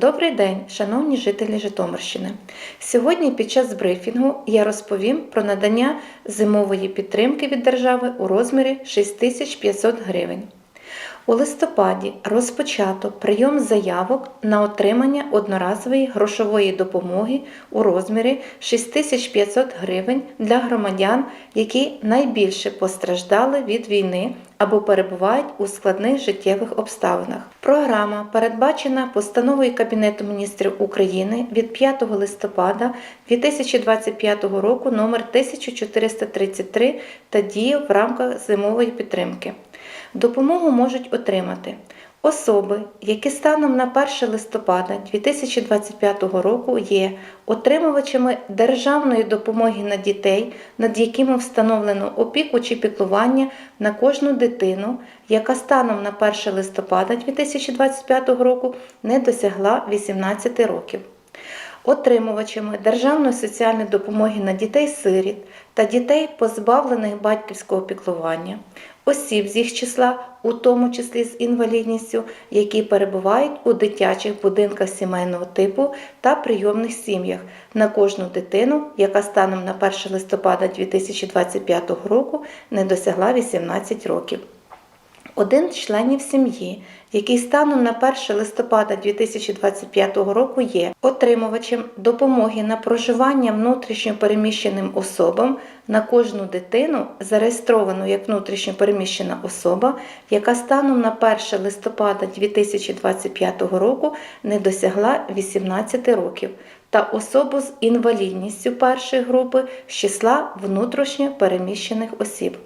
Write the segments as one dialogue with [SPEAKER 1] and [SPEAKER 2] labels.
[SPEAKER 1] Добрий день, шановні жителі Житомирщини. Сьогодні під час брифінгу я розповім про надання зимової підтримки від держави у розмірі 6500 гривень. У листопаді розпочато прийом заявок на отримання одноразової грошової допомоги у розмірі 6500 гривень для громадян, які найбільше постраждали від війни або перебувають у складних життєвих обставинах. Програма передбачена постановою Кабінету міністрів України від 5 листопада 2025 року номер 1433 та діє в рамках зимової підтримки. Допомогу можуть отримати особи, які станом на 1 листопада 2025 року є отримувачами державної допомоги на дітей, над якими встановлено опіку чи піклування на кожну дитину, яка станом на 1 листопада 2025 року не досягла 18 років. Отримувачами державної соціальної допомоги на дітей-сиріт та дітей, позбавлених батьківського піклування, осіб з їх числа, у тому числі з інвалідністю, які перебувають у дитячих будинках сімейного типу та прийомних сім'ях на кожну дитину, яка станом на 1 листопада 2025 року не досягла 18 років. Один з членів сім'ї, який станом на 1 листопада 2025 року є отримувачем допомоги на проживання внутрішньо переміщеним особам на кожну дитину, зареєстровану як внутрішньо переміщена особа, яка станом на 1 листопада 2025 року не досягла 18 років, та особу з інвалідністю першої групи з числа внутрішньо переміщених осіб.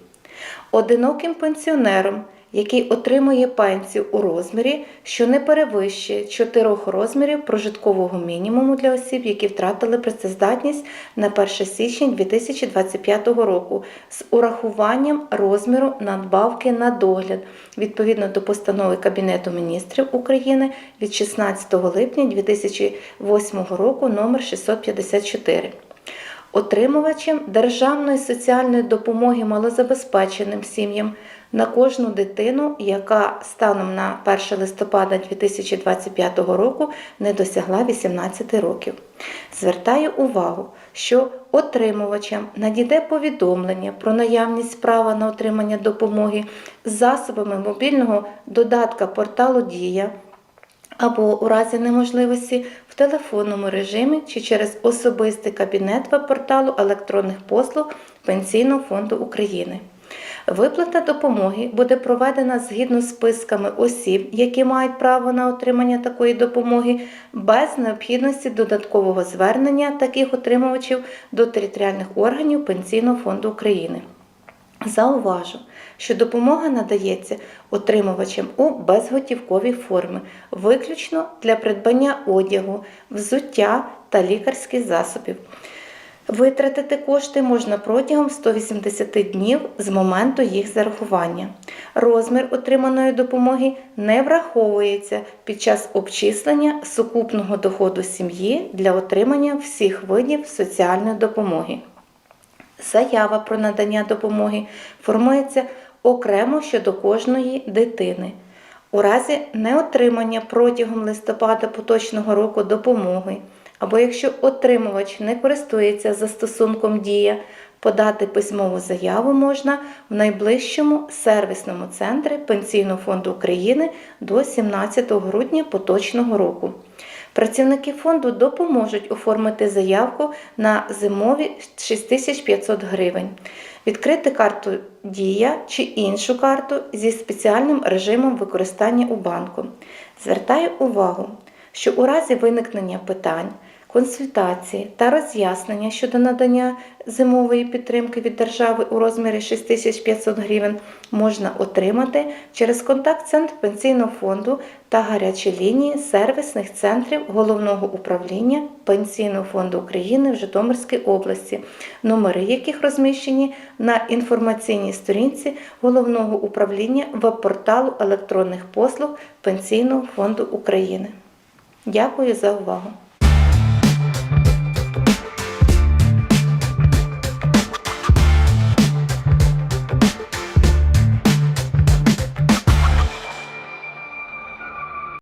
[SPEAKER 1] Одиноким пенсіонером який отримує пенсію у розмірі, що не перевищує 4 розмірів прожиткового мінімуму для осіб, які втратили працездатність на 1 січня 2025 року, з урахуванням розміру надбавки на догляд відповідно до постанови Кабінету міністрів України від 16 липня 2008 року номер 654 отримувачем державної соціальної допомоги малозабезпеченим сім'ям на кожну дитину, яка станом на 1 листопада 2025 року не досягла 18 років. Звертаю увагу, що отримувачам надійде повідомлення про наявність права на отримання допомоги засобами мобільного додатка порталу Дія або у разі неможливості в телефонному режимі чи через особистий кабінет веб-порталу електронних послуг Пенсійного фонду України. Виплата допомоги буде проведена згідно з списками осіб, які мають право на отримання такої допомоги, без необхідності додаткового звернення таких отримувачів до територіальних органів Пенсійного фонду України. Зауважу, що допомога надається отримувачам у безготівковій формі, виключно для придбання одягу, взуття та лікарських засобів. Витратити кошти можна протягом 180 днів з моменту їх зарахування. Розмір отриманої допомоги не враховується під час обчислення сукупного доходу сім'ї для отримання всіх видів соціальної допомоги. Заява про надання допомоги формується окремо щодо кожної дитини. У разі неотримання протягом листопада поточного року допомоги, або якщо отримувач не користується застосунком Дія, подати письмову заяву можна в найближчому сервісному центрі Пенсійного фонду України до 17 грудня поточного року. Працівники фонду допоможуть оформити заявку на зимові 6500 гривень, відкрити карту Дія чи іншу карту зі спеціальним режимом використання у банку. Звертаю увагу, що у разі виникнення питань консультації та роз'яснення щодо надання зимової підтримки від держави у розмірі 6500 гривень можна отримати через контакт-центр пенсійного фонду та гарячі лінії сервісних центрів головного управління Пенсійного фонду України в Житомирській області, номери яких розміщені на інформаційній сторінці головного управління веб-порталу електронних послуг Пенсійного фонду України. Дякую за увагу!